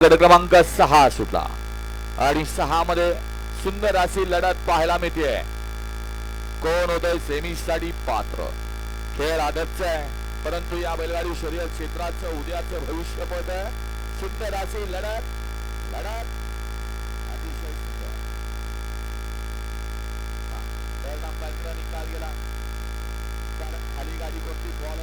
गड क्रमांक सहा सुटला. आणि सहा मध्ये सुंदर अशी लढत पाहायला मिळते कोण होतंय सेमी साठी पात्र? खेळ आदतच आहे परंतु या बैलगाडी शर्यत क्षेत्राचं उद्याचं भविष्य पद सुंदर अशी लढत लढत. अतिशय सुंदर. निकाल गेला. कारण खाली गाडी कोणती बॉल बघितलं